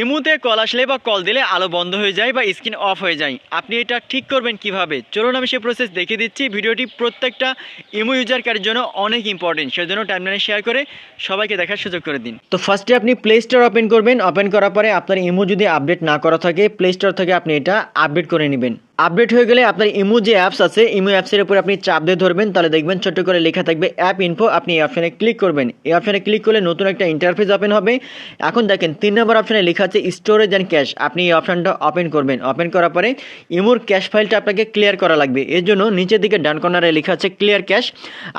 ইমুতে কল আসলে বা কল দিলে আলো বন্ধ হয়ে যায় বা স্ক্রিন অফ হয়ে যায়। আপনি এটা ঠিক করবেন কীভাবে? চলুন আমি সে প্রসেস দেখিয়ে দিচ্ছি। ভিডিওটি প্রত্যেকটা ইমো ইউজারকারের জন্য অনেক ইম্পর্টেন্ট সেজন্য টাইমলাইনে শেয়ার করে সবাইকে দেখার সুযোগ করে দিন। তো ফার্স্টে আপনি প্লে স্টোর ওপেন করবেন। ওপেন করার পরে আপনার ইমো যদি আপডেট না করা থাকে প্লে স্টোর থেকে আপনি এটা আপডেট করে নেবেন। আপডেট হয়ে গেলে আপনার ইমো যে অ্যাপস আছে, ইমো অ্যাপসের উপর আপনি চাপ দিয়ে ধরবেন, তাহলে দেখবেন ছোট্ট করে লেখা থাকবে অ্যাপ ইনফো আপনি এই অপশানে ক্লিক করবেন। এই অপশানে ক্লিক করলে নতুন একটা ইন্টারফেস ওপেন হবে। এখন দেখেন, তিন নম্বর অপশানে লেখা আছে স্টোরেজ অ্যান্ড ক্যাশ আপনি এই অপশানটা ওপেন করবেন। ওপেন করার পরে ইমোর ক্যাশ ফাইলটা আপনাকে ক্লিয়ার করা লাগবে। এর জন্য নিচের দিকে ডান কর্নারে লেখা আছে ক্লিয়ার ক্যাশ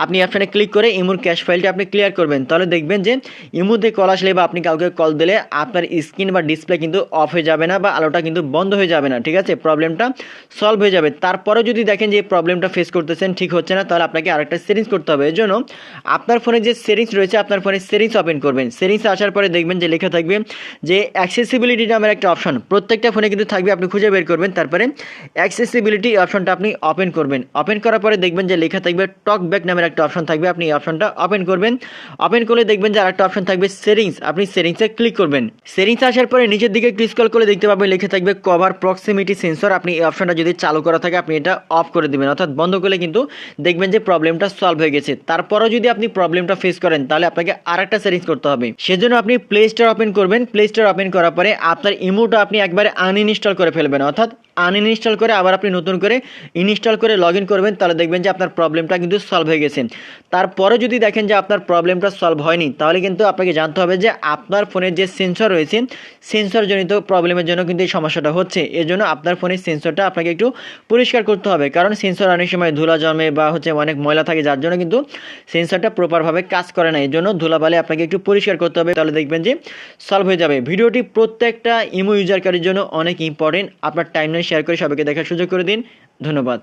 আপনি অপশানে ক্লিক করে ইমোর ক্যাশ ফাইলটা আপনি ক্লিয়ার করবেন। তাহলে দেখবেন যে ইমোতে কল আসলে বা আপনি কাউকে কল দিলে আপনার স্ক্রিন বা ডিসপ্লে কিন্তু অফ হয়ে যাবে না বা আলোটা কিন্তু বন্ধ হয়ে যাবে না, ঠিক আছে? প্রবলেমটা সলভ হয়ে যাবে। তারপরে যদি দেখেন যে প্রবলেমটা ফেস করতেছেন, ঠিক হচ্ছে না, তাহলে আপনাকে আরেকটা সেটিংস করতে হবে। এর জন্য আপনার ফোনে যে সেটিংস রয়েছে, আপনার ফোনে সেটিংস ওপেন করবেন। সেটিংসে আসার পরে দেখবেন যে লেখা থাকবে যে অ্যাক্সেসিবিলিটি নামের একটা অপশন প্রত্যেকটা ফোনে কিন্তু থাকবে, আপনি খুঁজে বের করবেন। তারপরে অ্যাক্সেসিবিলিটি অপশনটা আপনি ওপেন করবেন। ওপেন করার পরে দেখবেন যে লেখা থাকবে টক ব্যাক নামের একটা অপশন থাকবে। আপনি এই অপশনটা ওপেন করবেন। ওপেন করলে দেখবেন যে আরেকটা অপশন থাকবে সেটিংস আপনি সেটিংসে ক্লিক করবেন। সেটিংস আসার পরে নিচের দিকে ক্লিক করে দেখতে পাবেন লেখা থাকবে কভার প্রক্সিমিটি সেন্সর আপনি এই অপশনটা যদি চালু করা থাকে, আপনি এটা অফ করে দেবেন। অর্থাৎ বন্ধ করলে কিন্তু দেখবেন যে প্রবলেমটা সলভ হয়ে গেছে। তারপরেও যদি আপনি প্রবলেমটা ফেস করেন, তাহলে আপনাকে আরেকটা সেটিংস করতে হবে। সেজন্য আপনি প্লে স্টোর ওপেন করবেন। প্লে স্টোর ওপেন করার পরে আপনার ইমোটা আপনি একবারে আনইনস্টল করে ফেলবেন। অর্থাৎ আনইনস্টল করে আবার আপনি নতুন করে ইনস্টল করে লগ করবেন, তাহলে দেখবেন যে আপনার প্রবলেমটা কিন্তু সলভ হয়ে গেছে। তারপরে যদি দেখেন যে আপনার প্রবলেমটা সলভ হয়নি, তাহলে কিন্তু আপনাকে জানতে হবে যে আপনার ফোনের যে সেন্সর রয়েছে সেন্সর জনিত প্রবলেমের জন্য কিন্তু এই সমস্যাটা হচ্ছে। এর জন্য আপনার ফোনের সেন্সরটা আপনাকে একটু পরিষ্কার করতে হবে। কারণ সেন্সর অনেক সময় ধুলা জমে বা হচ্ছে অনেক ময়লা থাকে, যার জন্য কিন্তু সেন্সরটা প্রপারভাবে কাজ করে না। এর জন্য ধুলাবালি আপনাকে একটু পরিষ্কার করতে হবে, তাহলে দেখবেন যে সলভ হয়ে যাবে। ভিডিওটি প্রত্যেকটা ইমো ইউজারকারীর জন্য অনেক ইম্পর্টেন্ট আপনার টাইমলাইন শেয়ার করে সবাইকে দেখার সুযোগ করে দিন। ধন্যবাদ।